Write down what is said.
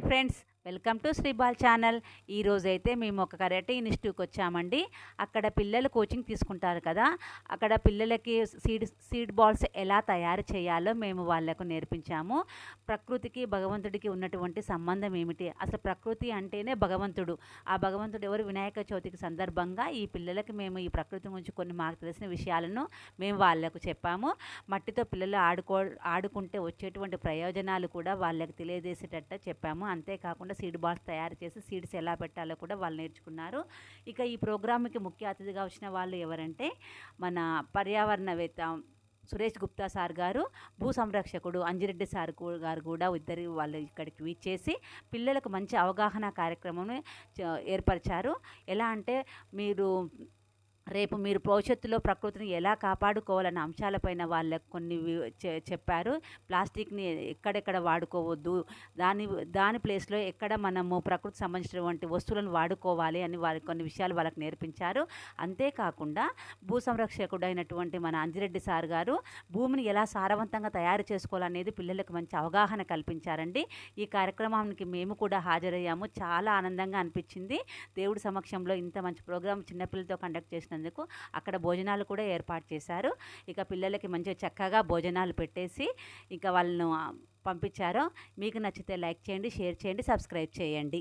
Friends welcome to Sribal channel. ఈరోజైతే మేము ఒక కరాటే ఇన్స్టిట్యూట్కి వచ్చామండి. అక్కడ పిల్లలు కోచింగ్ తీసుకుంటారు కదా. అక్కడ పిల్లలకి సీడ్ సీడ్ బాల్స్ ఎలా తయారు చేయాలో మేము వాళ్ళకు నేర్పించాము. ప్రకృతికి భగవంతుడికి ఉన్నటువంటి సంబంధం ఏమిటి? అసలు ప్రకృతి అంటేనే భగవంతుడు. ఆ భగవంతుడు ఎవరు? వినాయక చవితికి సందర్భంగా ఈ పిల్లలకి మేము ఈ ప్రకృతి గురించి కొన్ని మాకు తెలిసిన విషయాలను మేము వాళ్ళకు చెప్పాము. మట్టితో పిల్లలు ఆడుకో ఆడుకుంటే వచ్చేటువంటి ప్రయోజనాలు కూడా వాళ్ళకి తెలియజేసేటట్టు చెప్పాము. అంతేకాకుండా సీడ్ బాల్స్ తయారు చేసి సీడ్స్ ఎలా పెట్టాలో కూడా వాళ్ళు నేర్చుకున్నారు. ఇక ఈ ప్రోగ్రామ్కి ముఖ్య అతిథిగా వచ్చిన వాళ్ళు ఎవరంటే మన పర్యావరణవేత్త సురేష్ గుప్తా సార్ గారు భూ సంరక్షకుడు అంజిరెడ్డి సార్ గారు కూడా ఇద్దరు వాళ్ళు ఇక్కడికి విచ్చేసి పిల్లలకు మంచి అవగాహన కార్యక్రమం ఏర్పరిచారు. ఎలా అంటే మీరు రేపు మీరు భవిష్యత్తులో ప్రకృతిని ఎలా కాపాడుకోవాలన్న అంశాలపైన వాళ్ళకు కొన్ని వి- చెప్పారు. ప్లాస్టిక్ని ఎక్కడెక్కడ వాడుకోవద్దు. దాని దాని ప్లేస్లో ఎక్కడ మనము ప్రకృతి సంబంధించినటువంటి వస్తువులను వాడుకోవాలి అని వారికి కొన్ని విషయాలు వాళ్ళకి నేర్పించారు. అంతేకాకుండా భూ సంరక్షకుడైనటువంటి మన అంజిరెడ్డి సార్ గారు భూమిని ఎలా సారవంతంగా తయారు చేసుకోవాలనేది పిల్లలకు మంచి అవగాహన కల్పించారండి. ఈ కార్యక్రమానికి మేము కూడా హాజరయ్యాము. చాలా ఆనందంగా అనిపించింది. దేవుడి సమక్షంలో ఇంత మంచి ప్రోగ్రాం చిన్నపిల్లలతో కండక్ట్ చేసిన చేసినందుకు అక్కడ భోజనాలు కూడా ఏర్పాటు చేశారు. ఇక పిల్లలకి మంచిగా చక్కగా భోజనాలు పెట్టేసి ఇంకా వాళ్ళను పంపించారు. మీకు నచ్చితే లైక్ చేయండి షేర్ చేయండి సబ్స్క్రైబ్ చేయండి.